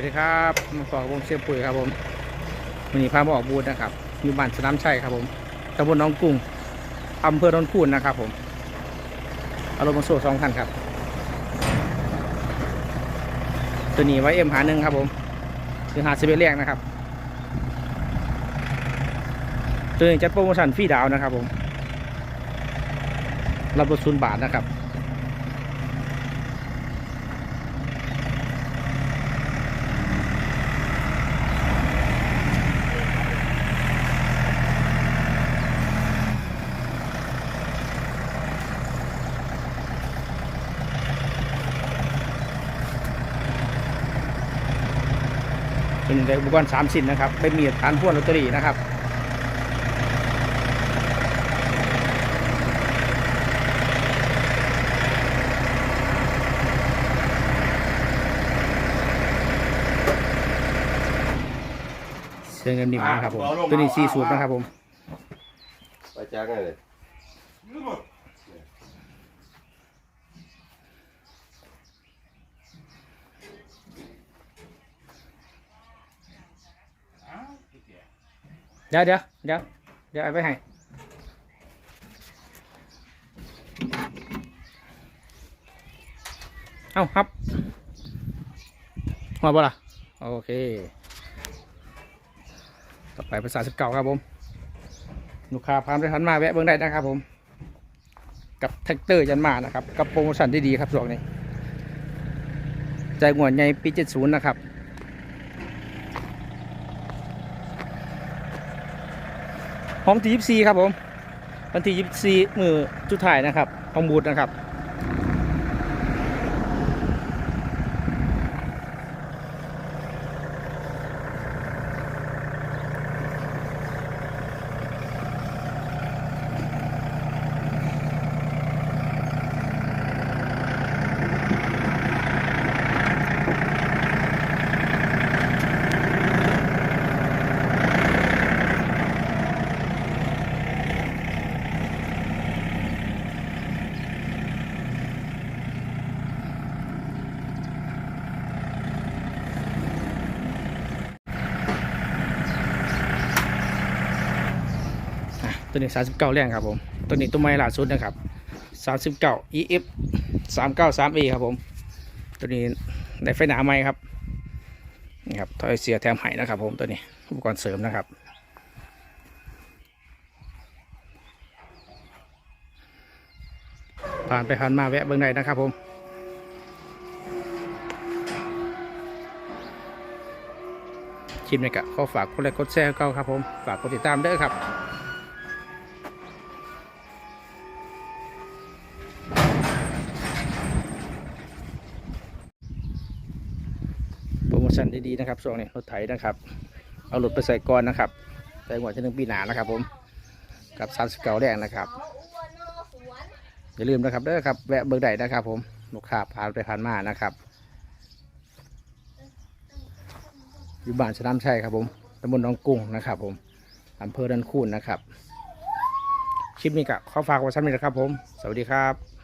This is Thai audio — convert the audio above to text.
วัสดีครับมาฝากวงเชียร์ปุ๋ยครับผมวันนี้พามาออกบูธนะครับอยู่บ้านสนามชัยครับผมตำบลน้องกุ้งอำเภอโนนคูนนะครับผมอารมณ์โซ่สองคันครับ ตัวนี้ไว้เอ็มหาหนึ่งครับผมคือหาสิบเอ็ดแรกนะครับ ตัวนี้จัดโปรโมชั่นฟรีดาวน์นะครับผมรับรถศูนย์บาทนะครับ เป็นอุปกรณ์สามสินนะครับเป็นมีดฐานพ่วนลอตเตอรี่นะครับเสียงเงินนิ่มนะครับผมตัวนี้ซีสูตรนะครับผม ไปจ้างไงเลย เดี๋ยวเดี๋ยวเดี๋ยวเดี๋ยวเอาไปให้เอาครับหัวบ่ล่ะโอเค ต่อไปภาษาสิบเก้าครับผม ลูกค้าพามไปทันมาแวะเบิ่งได้นะครับผม กับแท็กเตอร์ยันมานะครับ กับโปรโมชั่นที่ดีครับช่วงนี้ ใจายงวใหญ่ปีเจ็ดศูนย์นะครับ พร้อมที่ยิบซีครับผมวันที่ยิบซีมือจุดถ่ายนะครับของบูดนะครับ ตัวนี้39แรงครับผม ตัวนี้ตัวใหม่ล่าสุดนะครับ39 EF 393A ครับผม ตัวนี้ได้ไฟหนาใหม่ครับนี่ครับถอยเสียแถมไห้นะครับผมตัวนี้อุปกรณ์เสริมนะครับผ่านไปผ่านมาแวะเบื้องใดนะครับผมคลิปนี้ก็ขอฝากกดไลค์กดแชร์เก่าครับผม ฝากกดติดตามด้อครับ ชั่นดีๆนะครับช่วงนี้รถไถนะครับ เอารถไปใส่ก่อนนะครับใส่หัวจะหนึ่งปีหนานะครับ ผมกับซันสเกลแดงนะครับ อย่าลืมนะครับเด้อครับแวะเบิกได้นะครับ ผมลูกค้าผ่านไปผ่านมานะครับอยู่บ้านชน้ำชัยครับผมตำบลหนองกุ้งนะครับ ผมอำเภอดันคูนนะครับคลิปนี้ก็ขอฝากไว้สักนิดนะครับ ผม สวัสดีครับ